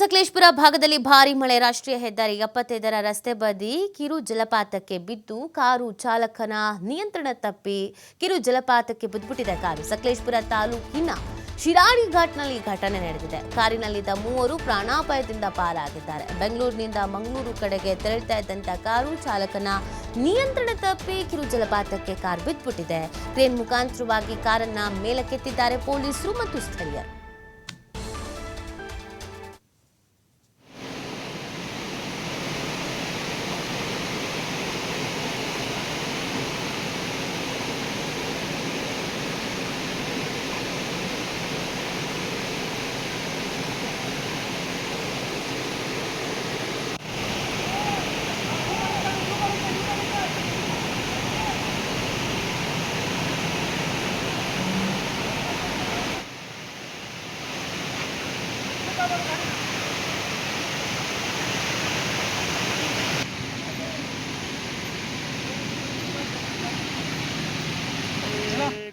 ಸಕಲೇಶ್ಪುರ ಭಾಗದಲ್ಲಿ ಭಾರಿ ಮಳೆ. ರಾಷ್ಟ್ರೀಯ ಹೆದ್ದಾರಿ ಎಪ್ಪತ್ತೈದರ ರಸ್ತೆ ಬದಿ ಕಿರು ಜಲಪಾತಕ್ಕೆ ಬಿದ್ದು ಕಾರು ಚಾಲಕನ ನಿಯಂತ್ರಣ ತಪ್ಪಿ ಕಿರು ಜಲಪಾತಕ್ಕೆ ಬಿದ್ದುಬಿಟ್ಟಿದೆ ಕಾರು. ಸಕಲೇಶ್ಪುರ ತಾಲೂಕಿನ ಶಿರಾಡಿ ಘಾಟ್ನಲ್ಲಿ ಘಟನೆ ನಡೆದಿದೆ. ಕಾರಿನಲ್ಲಿದ್ದ ಮೂವರು ಪ್ರಾಣಾಪಾಯದಿಂದ ಪಾರಾಗಿದ್ದಾರೆ. ಬೆಂಗಳೂರಿನಿಂದ ಮಂಗಳೂರು ಕಡೆಗೆ ತೆರಳ್ತಾ ಇದ್ದಂತ ಕಾರು ಚಾಲಕನ ನಿಯಂತ್ರಣ ತಪ್ಪಿ ಕಿರು ಜಲಪಾತಕ್ಕೆ ಕಾರ್ ಬಿದ್ದುಬಿಟ್ಟಿದೆ. ಕ್ರೇನ್ ಮುಖಾಂತರವಾಗಿ ಕಾರನ್ನ ಮೇಲಕ್ಕೆತ್ತಿದ್ದಾರೆ ಪೊಲೀಸರು ಮತ್ತು ಸ್ಥಳೀಯರು.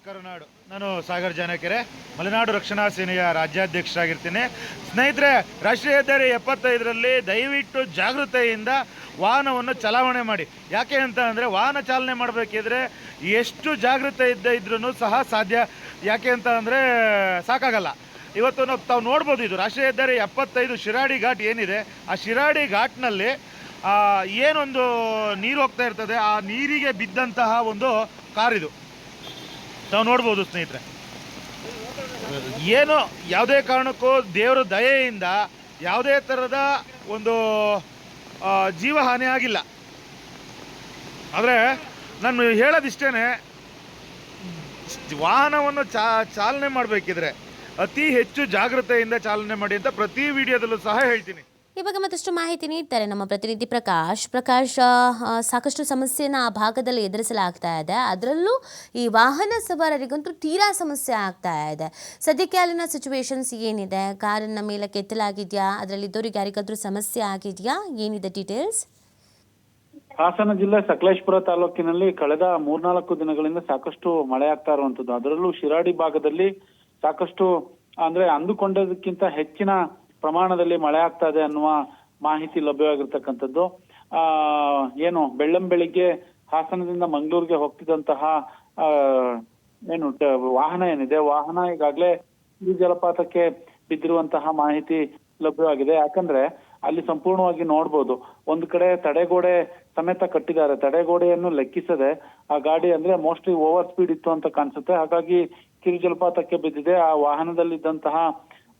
ಕರುನಾಡು. ನಾನು ಸಾಗರ್ ಜಾನಕೆರೆ ಮಲೆನಾಡು ರಕ್ಷಣಾ ಸೇನೆಯ ರಾಜ್ಯಾಧ್ಯಕ್ಷರಾಗಿರ್ತೀನಿ. ಸ್ನೇಹಿತರೆ, ರಾಷ್ಟ್ರೀಯ ಹೆದ್ದಾರಿ ಎಪ್ಪತ್ತೈದರಲ್ಲಿ ದಯವಿಟ್ಟು ಜಾಗೃತೆಯಿಂದ ವಾಹನವನ್ನು ಚಲಾವಣೆ ಮಾಡಿ. ಯಾಕೆ ಅಂತ ಅಂದರೆ ವಾಹನ ಚಾಲನೆ ಮಾಡಬೇಕಿದ್ರೆ ಎಷ್ಟು ಜಾಗೃತೆ ಇದ್ದ ಇದ್ರೂ ಸಹ ಸಾಧ್ಯ. ಯಾಕೆ ಅಂತ ಅಂದರೆ ಸಾಕಾಗಲ್ಲ. ಇವತ್ತು ನಾವು ತಾವು ನೋಡ್ಬೋದು ಇದು. ರಾಷ್ಟ್ರೀಯ ಹೆದ್ದಾರಿ ಎಪ್ಪತ್ತೈದು ಶಿರಾಡಿ ಘಾಟ್ ಏನಿದೆ? ಆ ಶಿರಾಡಿ ಘಾಟ್ನಲ್ಲಿ ಏನೊಂದು ನೀರು ಹೋಗ್ತಾ ಇರ್ತದೆ. ಆ ನೀರಿಗೆ ಬಿದ್ದಂತಹ ಒಂದು ಕಾರಿದು. ನಾವು ನೋಡ್ಬೋದು ಸ್ನೇಹಿತರೆ. ಏನು, ಯಾವುದೇ ಕಾರಣಕ್ಕೂ ದೇವರ ದಯೆಯಿಂದ ಯಾವುದೇ ಥರದ ಒಂದು ಜೀವ ಹಾನಿ ಆಗಿಲ್ಲ. ಆದರೆ ನಾನು ಹೇಳೋದಿಷ್ಟೇ ವಾಹನವನ್ನು ಚಾ, ಚಾಲನೆ ಮಾಡಬೇಕಿದ್ರೆ ಅತಿ ಹೆಚ್ಚು ಜಾಗೃತೆಯಿಂದ ಚಾಲನೆ ಮಾಡಿ ಅಂತ ಪ್ರತಿ ವಿಡಿಯೋದಲ್ಲೂ ಸಹ ಹೇಳ್ತೀನಿ. ಈ ಬಗ್ಗೆ ಮತ್ತಷ್ಟು ಮಾಹಿತಿ ನೀಡ್ತಾರೆ ನಮ್ಮ ಪ್ರತಿನಿಧಿ ಪ್ರಕಾಶ್. ಪ್ರಕಾಶ್ ಸಾಕಷ್ಟು ಸಮಸ್ಯೆನ ಆ ಭಾಗದಲ್ಲಿ ಎದುರಿಸಲಾಗ್ತಾ ಇದೆ. ಅದರಲ್ಲೂ ಈ ವಾಹನ ಸವಾರರಿಗಂತೂ ತೀರಾ ಸಮಸ್ಯೆ ಆಗ್ತಾ ಇದೆ. ಸದ್ಯಕ್ಕೆ ಅಲ್ಲಿನ ಸಿಚುವೇಶನ್ಸ್ ಏನಿದೆ? ಕಾರನ್ನ ಮೇಲೆ ಕೆತ್ತಲಾಗಿದೆಯಾ ಅದರಲ್ಲಿ ಇದ್ದವರಿಗೆ ಯಾರಿಗಾದ್ರೂ ಸಮಸ್ಯೆ ಆಗಿದೆಯಾ? ಏನಿದೆ ಡೀಟೇಲ್ಸ್ ಹಾಸನ ಜಿಲ್ಲೆ ಸಕಲೇಶ್ಪುರ ತಾಲೂಕಿನಲ್ಲಿ ಕಳೆದ ಮೂರ್ನಾಲ್ಕು ದಿನಗಳಿಂದ ಸಾಕಷ್ಟು ಮಳೆ ಆಗ್ತಾ ಇರುವಂತದ್ದು. ಅದರಲ್ಲೂ ಶಿರಾಡಿ ಭಾಗದಲ್ಲಿ ಸಾಕಷ್ಟು, ಅಂದ್ರೆ ಅಂದುಕೊಂಡದಕ್ಕಿಂತ ಹೆಚ್ಚಿನ ಪ್ರಮಾಣದಲ್ಲಿ ಮಳೆ ಆಗ್ತಾ ಇದೆ ಅನ್ನುವ ಮಾಹಿತಿ ಲಭ್ಯವಾಗಿರ್ತಕ್ಕಂಥದ್ದು. ಆ, ಏನು ಬೆಳ್ಳಂ ಬೆಳಿಗ್ಗೆ ಹಾಸನದಿಂದ ಮಂಗಳೂರಿಗೆ ಹೋಗ್ತಿದ್ದಂತಹ ಏನು ವಾಹನ ಏನಿದೆ, ವಾಹನ ಈಗಾಗಲೇ ಈ ಜಲಪಾತಕ್ಕೆ ಬಿದ್ದಿರುವಂತಹ ಮಾಹಿತಿ ಲಭ್ಯವಾಗಿದೆ. ಯಾಕಂದ್ರೆ ಅಲ್ಲಿ ಸಂಪೂರ್ಣವಾಗಿ ನೋಡ್ಬೋದು. ಒಂದ್ ಕಡೆ ತಡೆಗೋಡೆ ಸಮೇತ ಕಟ್ಟಿದ್ದಾರೆ. ತಡೆಗೋಡೆಯನ್ನು ಲೆಕ್ಕಿಸದೆ ಆ ಗಾಡಿ ಅಂದ್ರೆ ಮೋಸ್ಟ್ಲಿ ಓವರ್ ಸ್ಪೀಡ್ ಇತ್ತು ಅಂತ ಕಾಣಿಸುತ್ತೆ. ಹಾಗಾಗಿ ಕಿರು ಜಲಪಾತಕ್ಕೆ ಬಿದ್ದಿದೆ. ಆ ವಾಹನದಲ್ಲಿದ್ದಂತಹ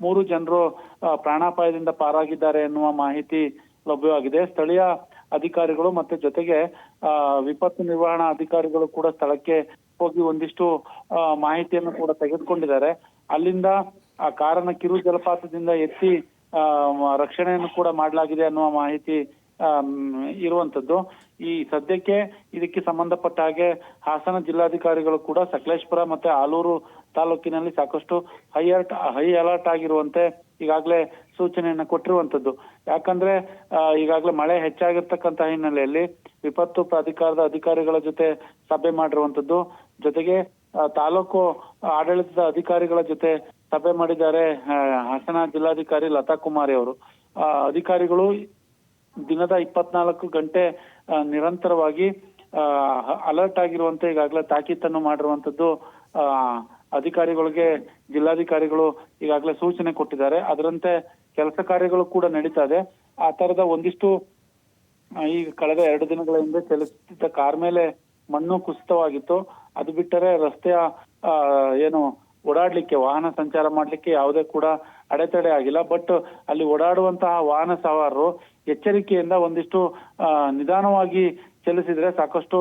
ಮೂರು ಜನರು ಪ್ರಾಣಾಪಾಯದಿಂದ ಪಾರಾಗಿದ್ದಾರೆ ಎನ್ನುವ ಮಾಹಿತಿ ಲಭ್ಯವಾಗಿದೆ. ಸ್ಥಳೀಯ ಅಧಿಕಾರಿಗಳು ಮತ್ತೆ ಜೊತೆಗೆ ವಿಪತ್ತು ನಿರ್ವಹಣಾ ಅಧಿಕಾರಿಗಳು ಕೂಡ ಸ್ಥಳಕ್ಕೆ ಹೋಗಿ ಒಂದಿಷ್ಟು ಮಾಹಿತಿಯನ್ನು ಕೂಡ ತೆಗೆದುಕೊಂಡಿದ್ದಾರೆ. ಅಲ್ಲಿಂದ, ಆ, ಕಾರನ್ನ ಕಿರು ಜಲಪಾತದಿಂದ ಎತ್ತಿ ರಕ್ಷಣೆಯನ್ನು ಕೂಡ ಮಾಡಲಾಗಿದೆ ಅನ್ನುವ ಮಾಹಿತಿ ಇರುವಂತದ್ದು. ಈ ಸದ್ಯಕ್ಕೆ ಇದಕ್ಕೆ ಸಂಬಂಧಪಟ್ಟ ಹಾಗೆ ಹಾಸನ ಜಿಲ್ಲಾಧಿಕಾರಿಗಳು ಕೂಡ ಸಕಲೇಶ್ಪುರ ಮತ್ತೆ ಆಲೂರು ತಾಲೂಕಿನಲ್ಲಿ ಸಾಕಷ್ಟು ಹೈ ಅಲರ್ಟ್ ಹೈ ಅಲರ್ಟ್ ಆಗಿರುವಂತೆ ಈಗಾಗಲೇ ಸೂಚನೆಯನ್ನ ಕೊಟ್ಟಿರುವಂತದ್ದು ಯಾಕಂದ್ರೆ ಈಗಾಗಲೇ ಮಳೆ ಹೆಚ್ಚಾಗಿರ್ತಕ್ಕಂತ ಹಿನ್ನೆಲೆಯಲ್ಲಿ ವಿಪತ್ತು ಪ್ರಾಧಿಕಾರದ ಅಧಿಕಾರಿಗಳ ಜೊತೆ ಸಭೆ ಮಾಡಿರುವಂತದ್ದು ಜೊತೆಗೆ ತಾಲೂಕು ಆಡಳಿತದ ಅಧಿಕಾರಿಗಳ ಜೊತೆ ಸಭೆ ಮಾಡಿದ್ದಾರೆ ಹಾಸನ ಜಿಲ್ಲಾಧಿಕಾರಿ ಲತಾ ಕುಮಾರಿ ಅವರು ಅಧಿಕಾರಿಗಳು ದಿನದ ಇಪ್ಪತ್ನಾಲ್ಕು ಗಂಟೆ ನಿರಂತರವಾಗಿ ಅಲರ್ಟ್ ಆಗಿರುವಂತೆ ಈಗಾಗಲೇ ತಾಕೀತನ್ನು ಮಾಡಿರುವಂತದ್ದು ಅಧಿಕಾರಿಗಳಿಗೆ, ಜಿಲ್ಲಾಧಿಕಾರಿಗಳು ಈಗಾಗಲೇ ಸೂಚನೆ ಕೊಟ್ಟಿದ್ದಾರೆ. ಅದರಂತೆ ಕೆಲಸ ಕಾರ್ಯಗಳು ಕೂಡ ನಡೀತಾ ಇದೆ. ಆ ತರದ ಒಂದಿಷ್ಟು ಈ ಕಳೆದ ಎರಡು ದಿನಗಳ ಹಿಂದೆ ಚಲಿಸುತ್ತಿದ್ದ ಕಾರ್ ಮೇಲೆ ಮಣ್ಣು ಕುಸಿತವಾಗಿತ್ತು. ಅದು ಬಿಟ್ಟರೆ ರಸ್ತೆಯ ಏನು ಓಡಾಡ್ಲಿಕ್ಕೆ, ವಾಹನ ಸಂಚಾರ ಮಾಡ್ಲಿಕ್ಕೆ ಯಾವುದೇ ಕೂಡ ಅಡೆತಡೆ ಆಗಿಲ್ಲ. ಬಟ್ ಅಲ್ಲಿ ಓಡಾಡುವಂತಹ ವಾಹನ ಸವಾರರು ಎಚ್ಚರಿಕೆಯಿಂದ ಒಂದಿಷ್ಟು ನಿಧಾನವಾಗಿ ಚಲಿಸಿದ್ರೆ ಸಾಕಷ್ಟು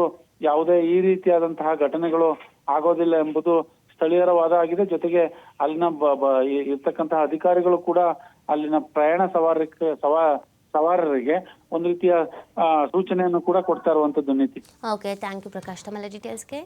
ಯಾವುದೇ ಈ ರೀತಿಯಾದಂತಹ ಘಟನೆಗಳು ಆಗೋದಿಲ್ಲ ಎಂಬುದು ಸ್ಥಳೀಯರ ವಾದ ಆಗಿದೆ. ಜೊತೆಗೆ ಅಲ್ಲಿನ ಇರ್ತಕ್ಕಂತಹ ಅಧಿಕಾರಿಗಳು ಕೂಡ ಅಲ್ಲಿನ ಪ್ರಯಾಣ ಸವಾರಕ್ಕೆ ಸವಾ, ಸವಾರರಿಗೆ ಒಂದು ರೀತಿಯ ಸೂಚನೆಯನ್ನು ಕೂಡ ಕೊಡ್ತಾ ಇರುವಂತದ್ದು ನೀತಿ. Okay thank you Prakash ಡೀಟೇಲ್ಸ್ಗೆ